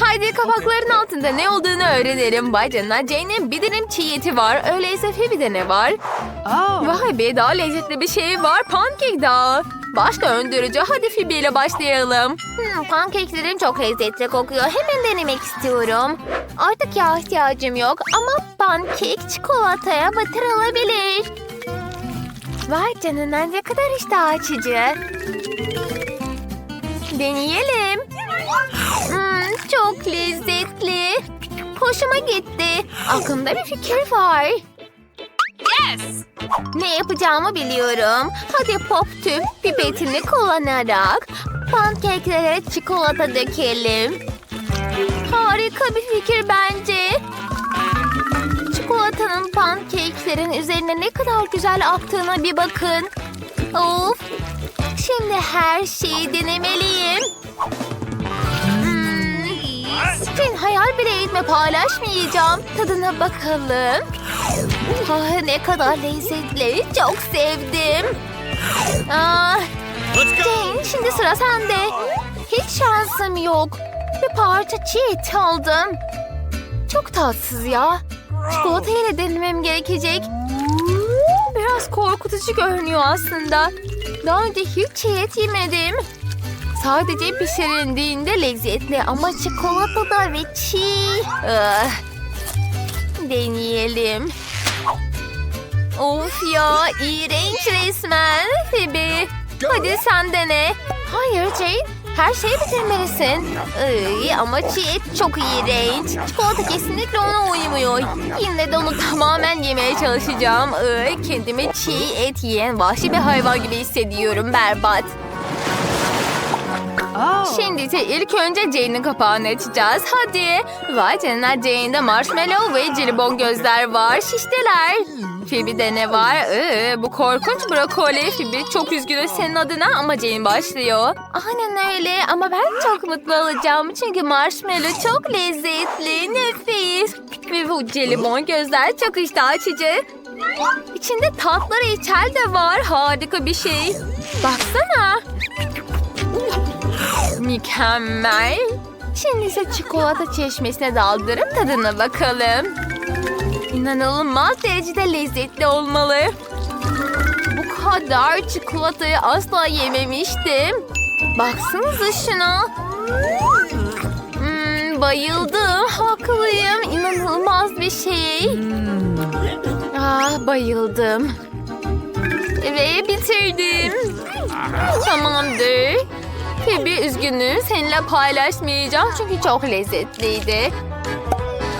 Haydi kapakların altında ne olduğunu öğrenelim. Vay canına Jane'in bir dilim çiğ eti var. Öyleyse Phoebe'de ne var? Vay be daha lezzetli bir şey var. Pankek daha. Başka öndürücü. Hadi Phoebe ile başlayalım. Hmm, pankeklerin çok lezzetli kokuyor. Hemen denemek istiyorum. Artık yağ ihtiyacım yok ama pankek çikolataya batırılabilir. Vay canına ne kadar iştah açıcı. Deneyelim. Hmm, çok lezzetli. Hoşuma gitti. Aklımda bir fikir var. Ne yapacağımı biliyorum. Hadi pop tüp pipetini kullanarak pankeklere çikolata dökelim. Harika bir fikir bence. Çikolatanın pankeklerin üzerine ne kadar güzel aktığına bir bakın. Of. Şimdi her şeyi denemeliyim. Sen hayal bile etme paylaşmayacağım. Tadına bakalım. Ah, ne kadar lezzetli. Çok sevdim. Ah, Jane şimdi sıra sende. Hiç şansım yok. Bir parça çiğ et aldım. Çok tatsız ya. Çikolata ile denemem gerekecek. Biraz korkutucu görünüyor aslında. Daha önce hiç çiğ et yemedim. Sadece pişirildiğinde lezzetli ama çikolata ve çiğ. Ah. Deneyelim. Of ya iğrenç resmen. Phoebe hadi sen dene. Hayır Jane her şeyi bitirmelisin. Iy, ama çiğ et çok iğrenç. Çikolata kesinlikle ona uymuyor. Yine de onu tamamen yemeye çalışacağım. Iy, kendimi çiğ et yiyen vahşi bir hayvan gibi hissediyorum berbat. Şimdi ise ilk önce Jane'in kapağını açacağız. Hadi. Vay canına Jane'de marshmallow ve jelibon gözler var. Şişteler. Phoebe'de ne var? Ee, bu korkunç brokoli. Phoebe çok üzgünüm senin adına ama Jane başlıyor. Aynen öyle ama ben çok mutlu olacağım. Çünkü marshmallow çok lezzetli, nefis. Ve bu jelibon gözler çok iştah açıcı. İçinde tatlı reçel de var. Harika bir şey. Baksana. Mükemmel. Şimdi ise çikolata çeşmesine daldırıp tadına bakalım. İnanılmaz derecede lezzetli olmalı. Bu kadar çikolatayı asla yememiştim. Baksanıza şuna. Hmm, bayıldım. Haklıyım. İnanılmaz bir şey. Ah, bayıldım. Ve bitirdim. Tamamdır. Phoebe üzgünüm. Seninle paylaşmayacağım çünkü çok lezzetliydi.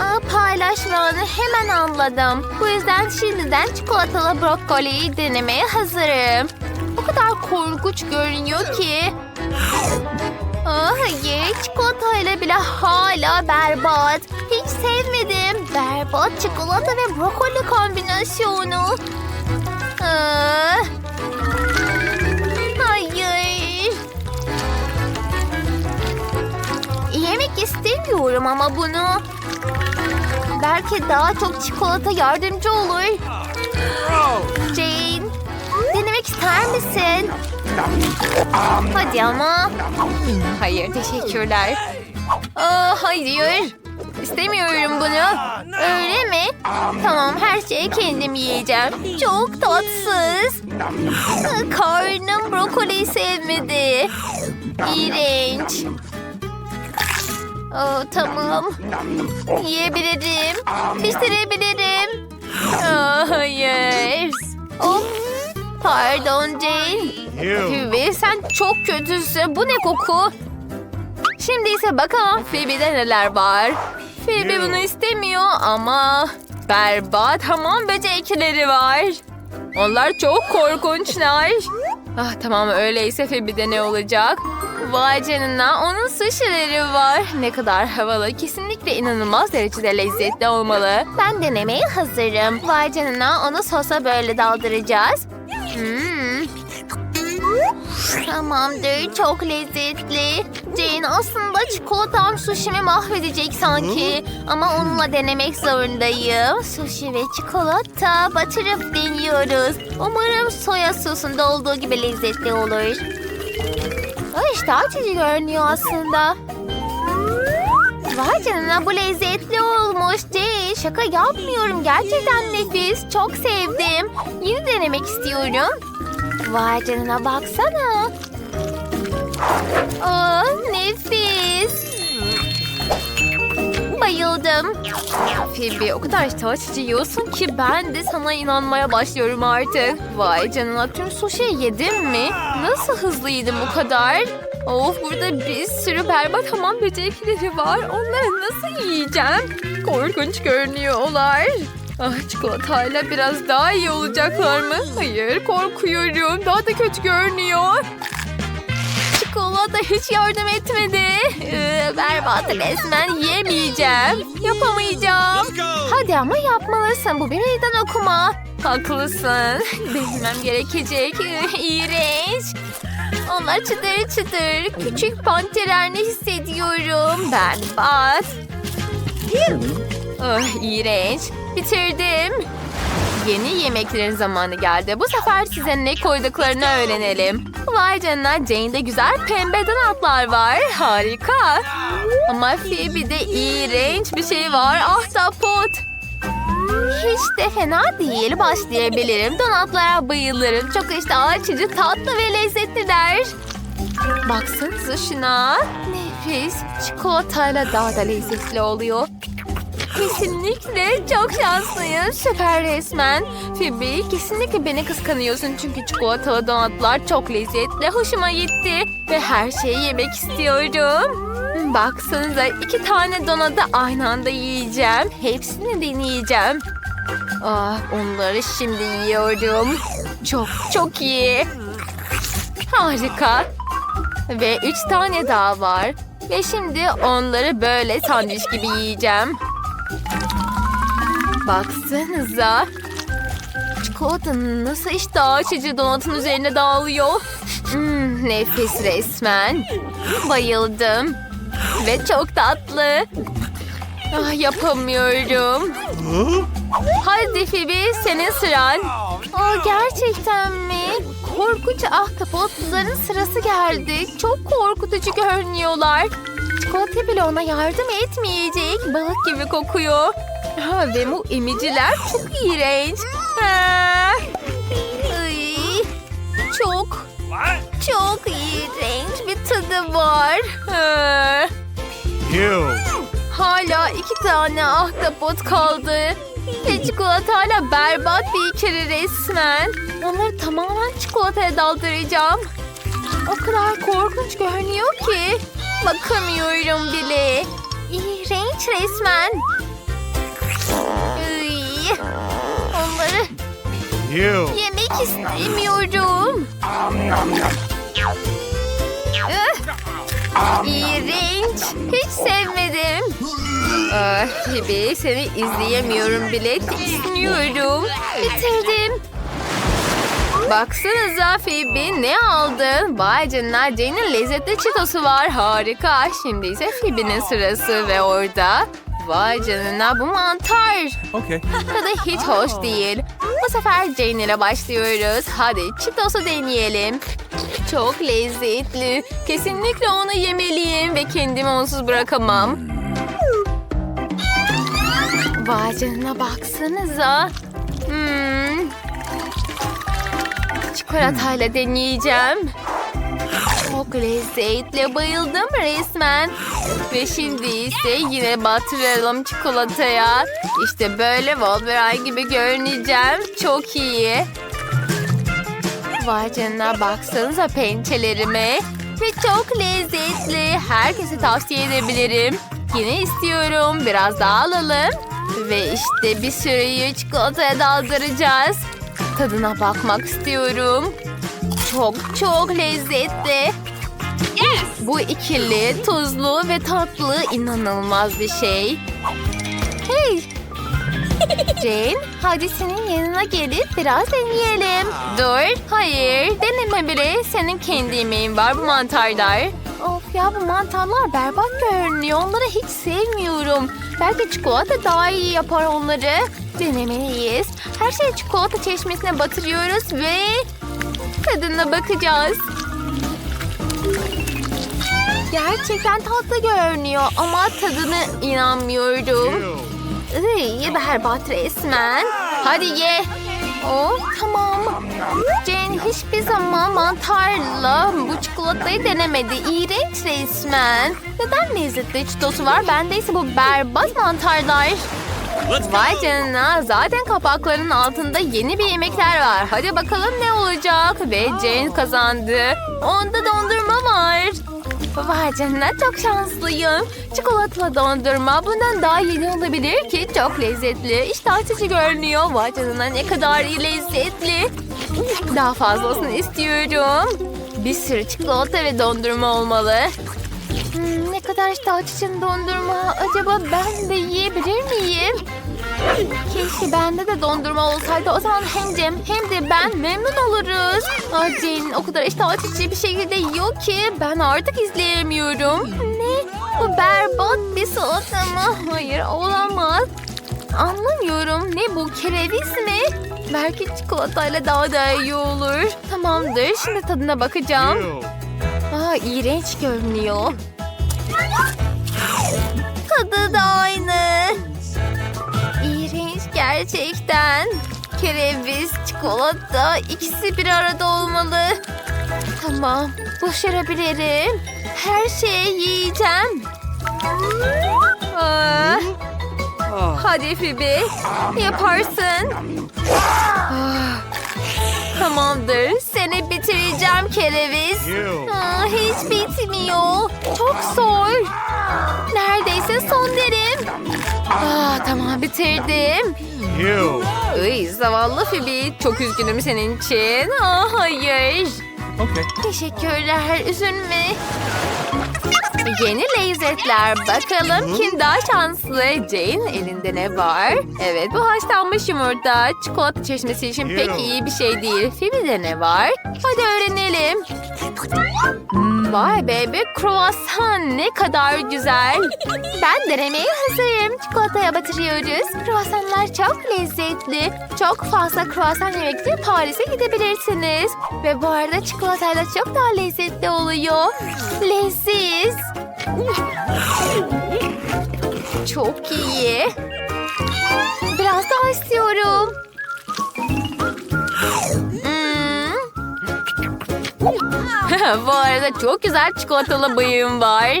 Aa, paylaşmanı hemen anladım. Bu yüzden şimdiden çikolatalı brokoliyi denemeye hazırım. O kadar korkunç görünüyor ki. Aa, hayır, çikolatayla bile hala berbat. Hiç sevmedim. Berbat çikolata ve brokoli kombinasyonu. Aa, istemiyorum ama bunu. Belki daha çok çikolata yardımcı olur. Jane, denemek ister misin? Hadi ama. Hayır, teşekkürler. Aa, hayır. İstemiyorum bunu. Öyle mi? Tamam, her şeyi kendim yiyeceğim. Çok tatsız. Aa, Karnım brokoliyi sevmedi. İğrenç. Aa, tamam. Yiyebilirim. Bitirebilirim. Aa, hayır. Of. Pardon Jane. Phoebe sen çok kötüsün. Bu ne koku? Şimdi ise bakalım Phoebe'de neler var. Phoebe bunu istemiyor ama berbat hamam böcekleri var. Onlar çok korkunçlar. Ah tamam öyleyse Phoebe'de ne olacak? Vay canına onun sushi'leri var. Ne kadar havalı. Kesinlikle inanılmaz derecede lezzetli olmalı. Ben denemeye hazırım. Vay canına onu sosa böyle daldıracağız. Hmm. Tamamdır çok lezzetli. Jane aslında çikolatam sushimi mahvedecek sanki. Ama onunla denemek zorundayım. Sushi ve çikolata batırıp deniyoruz. Umarım soya sosunda olduğu gibi lezzetli olur. Ay, işte açıcı görünüyor aslında. Vay canına bu lezzetli olmuş Jane. Şaka yapmıyorum. Gerçekten nefis. Çok sevdim. Yine denemek istiyorum. Vay canına baksana. Aa, nefis. Bayıldım. Phoebe o kadar açıcı yiyorsun ki ben de sana inanmaya başlıyorum artık. Vay canına tüm sushi yedim mi? Nasıl hızlı yedim bu kadar? Of burada bir sürü berbat hamam böcekleri var. Onları nasıl yiyeceğim? Korkunç görünüyorlar. Ah çikolatayla biraz daha iyi olacaklar mı? Hayır korkuyorum. Daha da kötü görünüyor. Çikolata hiç yardım etmedi. Ee, berbat resmen yemeyeceğim. Yapamayacağım. Hadi ama yapmalısın. Bu bir meydan okuma. Haklısın. Denemem gerekecek. Ee, İğrenç. Onlar çıtır çıtır. Küçük panterlerini hissediyorum. Berbat. Ah, iğrenç. Bitirdim. Yeni yemeklerin zamanı geldi. Bu sefer size ne koyduklarını öğrenelim. Vay canına Jane'de güzel pembe donatlar var. Harika. Ama Phoebe'de iğrenç bir şey var. Ahtapot. Hiç de fena değil. Başlayabilirim. Donatlara bayılırım. Çok işte açıcı, tatlı ve lezzetliler. Baksanıza şuna. Nefis. Çikolatayla daha da lezzetli oluyor. Kesinlikle çok şanslıyım. Süper resmen. Phoebe kesinlikle beni kıskanıyorsun. Çünkü çikolatalı donatlar çok lezzetli. Hoşuma gitti. Ve her şeyi yemek istiyorum. Baksanıza iki tane donatı aynı anda yiyeceğim. Hepsini deneyeceğim. Ah onları şimdi yiyorum. Çok çok iyi. Harika. Ve üç tane daha var. Ve şimdi onları böyle sandviç gibi yiyeceğim. Baksanıza. Çikolata nasıl iştah açıcı donatın üzerine dağılıyor. Hmm, nefis resmen. Bayıldım. Ve çok tatlı. Ah, yapamıyorum. Hadi Phoebe senin sıran. Aa, gerçekten mi? Korkunç ahtapotların sırası geldi. Çok korkutucu görünüyorlar. Çikolata bile ona yardım etmeyecek. Balık gibi kokuyor. Ha, ve bu emiciler çok iğrenç. Ha. Iy, çok, çok iğrenç bir tadı var. Ha. Hala iki tane ahtapot kaldı. Ve çikolatayla berbat bir kere resmen. Onları tamamen çikolataya daldıracağım. O kadar korkunç görünüyor ki. Bakamıyorum bile. İğrenç resmen. Iy, Onları yemek istemiyorum. İğrenç. Hiç sevmedim. Ah, Phoebe seni izleyemiyorum bile. Tiksiniyorum. Bitirdim. Baksanıza Phoebe ne aldın? Vay canına Jane'in lezzetli çitosu var. Harika. Şimdi ise Phoebe'nin sırası ve orada. Vay canına bu mantar. Okay. Tadı hiç hoş değil. Bu sefer Jane ile başlıyoruz. Hadi Cheetos'u deneyelim. Çok lezzetli. Kesinlikle onu yemeliyim ve kendimi onsuz bırakamam. Vay canına baksanıza. Hmm. Çikolatayla deneyeceğim. Çok lezzetli. Bayıldım resmen. Ve şimdi ise yine batıralım çikolataya. İşte böyle Wolverine gibi görüneceğim. Çok iyi. Vay canına baksanıza pençelerime. Ve çok lezzetli. Herkese tavsiye edebilirim. Yine istiyorum. Biraz daha alalım. Ve işte bir sürüyü çikolataya daldıracağız. Tadına bakmak istiyorum. Çok çok lezzetli. Bu ikili tuzlu ve tatlı inanılmaz bir şey. Hey! Jane, hadi senin yanına gelip biraz deneyelim. Dur, hayır, deneme bile. Senin kendi yemeğin var bu mantarlar. Of ya bu mantarlar berbat görünüyor. Onları hiç sevmiyorum. Belki çikolata daha iyi yapar onları. Denemeliyiz. Her şeyi çikolata çeşmesine batırıyoruz ve tadına bakacağız. Gerçekten tatlı görünüyor ama tadını inanmıyorum. Iy, berbat resmen. Hadi ye. Oh, tamam. Jane hiçbir zaman mantarla bu çikolatayı denemedi. İğrenç resmen. Neden lezzetli çitosu var? Bende ise bu berbat mantarlar. Vay canına. Zaten kapakların altında yeni bir yemekler var. Hadi bakalım ne olacak. Ve Jane kazandı. Onda dondurma var. Vay canına çok şanslıyım. Çikolatalı dondurma bundan daha yeni olabilir ki çok lezzetli. İşte açıcı görünüyor. Vay canına ne kadar lezzetli. Daha fazlasını istiyorum. Bir sürü çikolata ve dondurma olmalı. Hmm, ne kadar işte açıcı dondurma. Acaba ben de yiyebilir miyim? Keşke bende de dondurma olsaydı. O zaman hem Cem hem de ben memnun oluruz. Ah Jane o kadar işte açıcı bir şekilde yiyor ki ben artık izleyemiyorum. Ne? Bu berbat bir salata mı? Hayır olamaz. Anlamıyorum. Ne bu? Kereviz mi? Belki çikolatayla daha da iyi olur. Tamamdır. Şimdi tadına bakacağım. Aa, iğrenç görünüyor. Tadı da aynı. İğrenç gerçekten. Kereviz, çikolata ikisi bir arada olmalı. Tamam, başarabilirim. Her şeyi yiyeceğim. Aa, hadi Phoebe, yaparsın. Ah, Tamamdır, seni bitireceğim kereviz. Aa, hiç bitmiyor. Çok zor. Neredeyse son derim. Aa, tamam bitirdim. Iy, zavallı Phoebe. Çok üzgünüm senin için. Aa, hayır. Okay. Teşekkürler. Üzülme. Yeni lezzetler. Bakalım kim daha şanslı? Jane elinde ne var? Evet bu haşlanmış yumurta. Çikolata çeşmesi için pek iyi bir şey değil. Phoebe'de ne var? Hadi öğrenelim. Vay be bir kruvasan ne kadar güzel. Ben denemeye hazırım. Çikolataya batırıyoruz. Kruvasanlar çok lezzetli. Çok fazla kruvasan yemek için Paris'e gidebilirsiniz. Ve bu arada çikolatayla çok daha lezzetli oluyor. Leziz. Çok iyi. Biraz daha istiyorum. Bu arada çok güzel çikolatalı bıyığım var.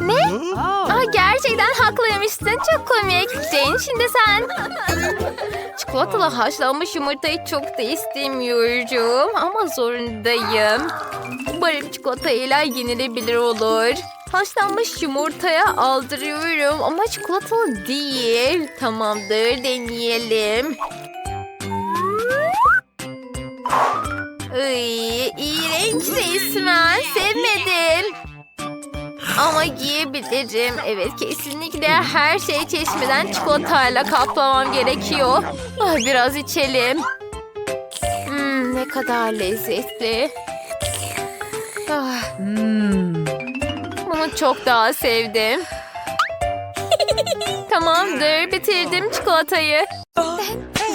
Ne? Aa, gerçekten haklıymışsın. Çok komik. Jane şimdi sen. Çikolatalı haşlanmış yumurtayı çok da istemiyorum. Ama zorundayım. Umarım çikolatayla yenilebilir olur. Haşlanmış yumurtaya aldırıyorum ama çikolatalı değil. Tamamdır deneyelim. Iy, iğrenç resmen. Sevmedim. Ama giyebilirim. Evet kesinlikle her şey çeşmeden çikolatayla kaplamam gerekiyor. Ah, biraz içelim. Hmm, ne kadar lezzetli. Ah. Bunu çok daha sevdim. Tamamdır bitirdim çikolatayı.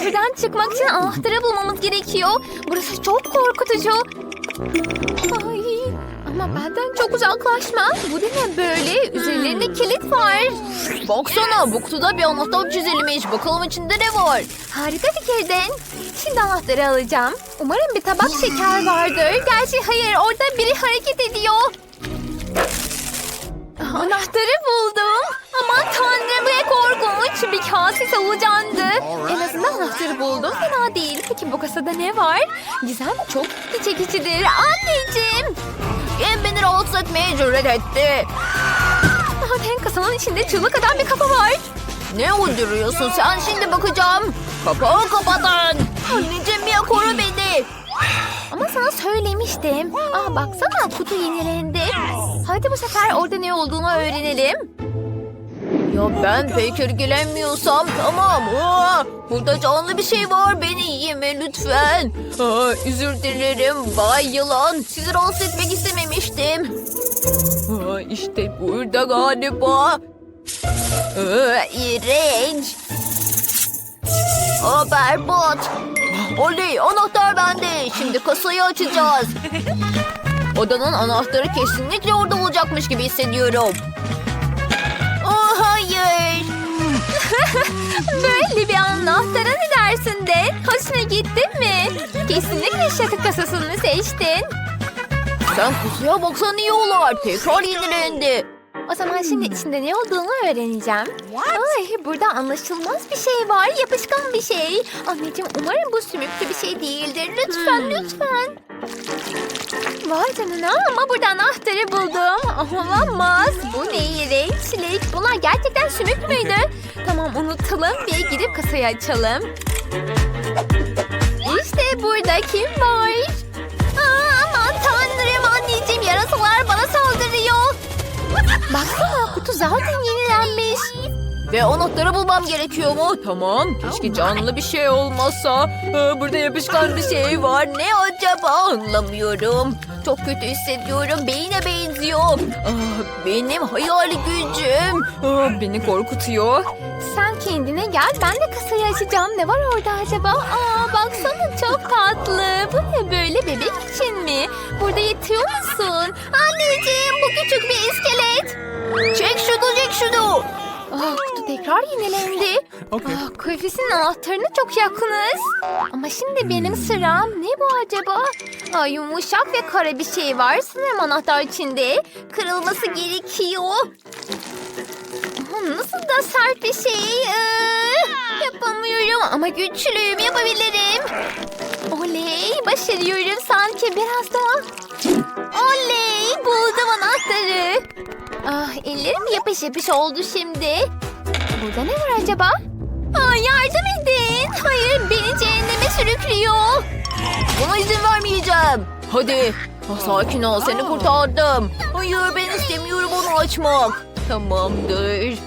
Buradan çıkmak için anahtarı bulmamız gerekiyor. Burası çok korkutucu. Ay, ama benden çok uzaklaşma. Bu ne böyle? Üzerlerinde kilit var. Baksana bu kutuda bir anahtar çizilmiş. Bakalım içinde ne var? Harika fikirden. Şimdi anahtarı alacağım. Umarım bir tabak şeker vardır. Gerçi hayır orada biri hareket ediyor. Anahtarı buldum. Aman tanrım ne korkunç. Bir kase solucandı. En azından anahtarı buldum. Fena değil. Peki bu kasada ne var? Gizem çok ilgi çekicidir. Anneciğim. Gem beni rahatsız etmeye cüret etti. Zaten kasanın içinde çığlık atan bir kafa var. Ne uyduruyorsun sen? Şimdi bakacağım. Kapağı kapatın. Anneciğim Mia koru beni. Ama sana söylemiştim. Aa baksana kutu yenilendi. Hadi bu sefer orada ne olduğunu öğrenelim. Ya ben pek ilgilenmiyorsam tamam. Aa, burada canlı bir şey var. Beni yeme lütfen. Aa, özür dilerim Bay Yılan. Sizi rahatsız etmek istememiştim. Aa, işte burada galiba. Aa, iğrenç. Aa, berbat. Oley anahtar bende. Şimdi kasayı açacağız. Odanın anahtarı kesinlikle orada olacakmış gibi hissediyorum. Böyle bir anahtara ne dersin de? Hoşuna gitti mi? Kesinlikle şaka kasasını seçtin. Sen kutuya baksan iyi olur. Tekrar yenilendi. O zaman şimdi içinde ne olduğunu öğreneceğim. Ay, burada anlaşılmaz bir şey var. Yapışkan bir şey. Anneciğim umarım bu sümüklü bir şey değildir. Lütfen lütfen. Vay canına ama burada anahtarı buldum. Olamaz. Bu ne iğrenç çilek. Bunlar gerçekten sümük müydü? Tamam unutalım ve gidip kasayı açalım. İşte burada kim var? Aa, aman tanrım anneciğim yarasalar bana saldırıyor. Baksana kutu zaten yenilenmiş. Ve anahtarı bulmam gerekiyor mu? Tamam. Keşke canlı bir şey olmasa. Ee, burada yapışkan bir şey var. Ne acaba anlamıyorum. Çok kötü hissediyorum. Beyine benziyor. Ah, benim hayal gücüm. Ah, beni korkutuyor. Sen kendine gel ben de kasayı açacağım. Ne var orada acaba? Aa baksana çok tatlı. Bu ne böyle bebek için mi? Burada yatıyor musun? Anneciğim bu küçük bir iskelet. Çek şunu çek şunu. Aa, kutu tekrar yenilendi. Okay. Aa, kafesin anahtarına çok yakınız. Ama şimdi benim sıram. Ne bu acaba? Aa, yumuşak ve kara bir şey var. Sanırım anahtar içinde. Kırılması gerekiyor. Aa, Nasıl da sert bir şey. Ee, yapamıyorum ama güçlüyüm yapabilirim. Oley başarıyorum sanki biraz daha. Oley. Ah ellerim yapış yapış oldu şimdi. Burada ne var acaba? Aa, yardım edin. Hayır beni cehenneme sürüklüyor. Buna izin vermeyeceğim. Hadi. Ah, sakin ol seni kurtardım. Hayır ben istemiyorum onu açmak. Tamamdır.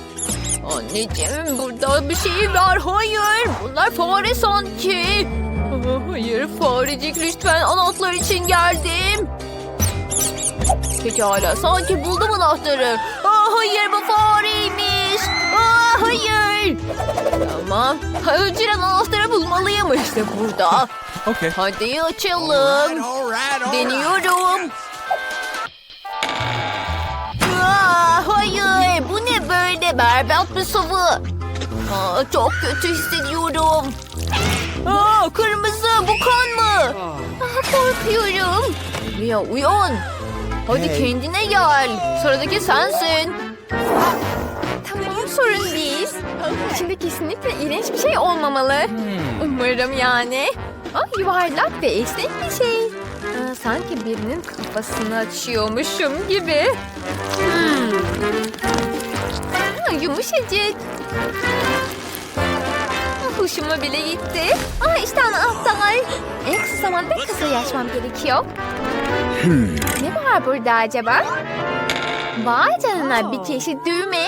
Anneciğim burada bir şey var. Hayır bunlar fare sanki. Ah, Hayır farecik lütfen anahtar için geldim. Pekala sanki buldum anahtarı. Aa, hayır bu fareymiş. Aa, hayır. Tamam. Önceden anahtarı bulmalıyım işte burada. Okay. Hadi açalım. Deniyorum. Aa, hayır bu ne böyle berbat bir sıvı. Aa, çok kötü hissediyorum. Aa, kırmızı bu kan mı? Ah, korkuyorum. Mia uyan. Hadi kendine gel. Sıradaki sensin. Tamam sorun değil. İçinde kesinlikle iğrenç bir şey olmamalı. Umarım yani. Ah, yuvarlak ve esnek bir şey. Aa, sanki birinin kafasını açıyormuşum gibi. Hmm. Aa, yumuşacık. Ah, Hoşuma bile gitti. Aa, işte anahtar. En kısa zamanda kasayı açmam gerekiyor. Ne var burada acaba? Vay canına bir çeşit düğme.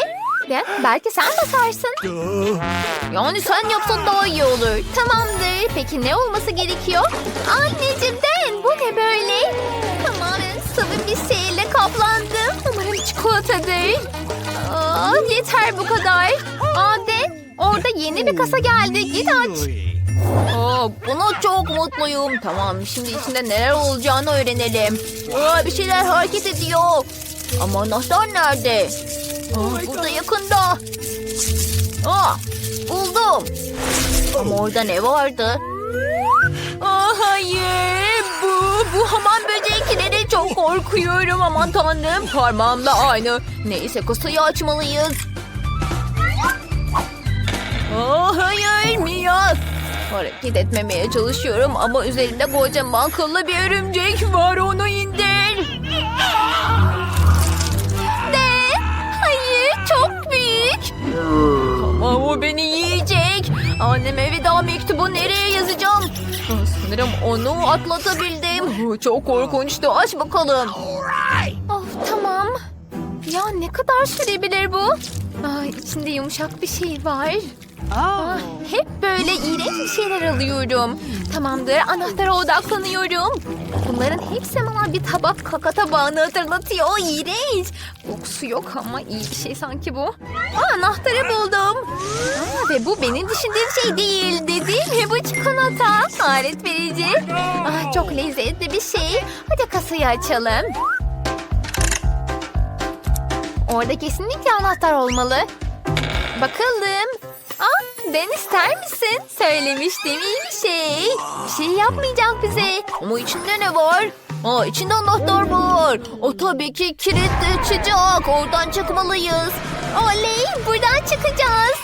Ve belki sen basarsın. Yani sen yapsan daha iyi olur. Tamamdır. Peki ne olması gerekiyor? Anneciğim Den bu ne böyle? Tamamen sıvı bir şeyle kaplandım. Umarım çikolatadır. Aa, yeter bu kadar. Aa Den orada yeni bir kasa geldi. Git aç. Aa, buna çok mutluyum. Tamam şimdi içinde neler olacağını öğrenelim. Aa, bir şeyler hareket ediyor. Ama anahtar nerede? Aa, burada yakında. Aa, buldum. Ama orada ne vardı? Aa, hayır bu, bu hamam böcekleri çok korkuyorum. Aman tanrım parmağımla aynı. Neyse kasayı açmalıyız. Aa, hayır Mia. Hareket etmemeye çalışıyorum ama üzerimde kocaman kıllı bir örümcek var onu indir. De hayır çok büyük. Ama o beni yiyecek. Anneme veda mektubu nereye yazacağım? Sanırım onu atlatabildim. Çok korkunçtu. Aç bakalım. Of tamam. Ya ne kadar sürebilir bu? Aa, içinde yumuşak bir şey var. Ah, hep böyle iğrenç bir şeyler alıyorum. Tamamdır, anahtara odaklanıyorum. Bunların hepsi bana bir tabak kaka tabağını hatırlatıyor. İğrenç. Kokusu yok ama iyi bir şey sanki bu. Aa, anahtarı buldum. Aa, ve bu benim düşündüğüm şey değil. Dediğim bu çikolata. Alet verici. Ah, çok lezzetli bir şey. Hadi kasayı açalım. Orada kesinlikle anahtar olmalı. Bakalım. Ben ister misin? Söylemiştim iyi bir şey. Bir şey yapmayacak bize. Ama içinde ne var? Aa, içinde anahtar var. O tabii ki kilitli açacak. Oradan çıkmalıyız. Oley buradan çıkacağız.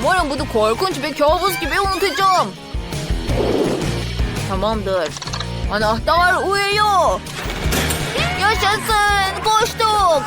Umarım bunu korkunç bir kabus gibi unutacağım. Tamamdır. Anahtar uyuyor. Yaşasın koştuk.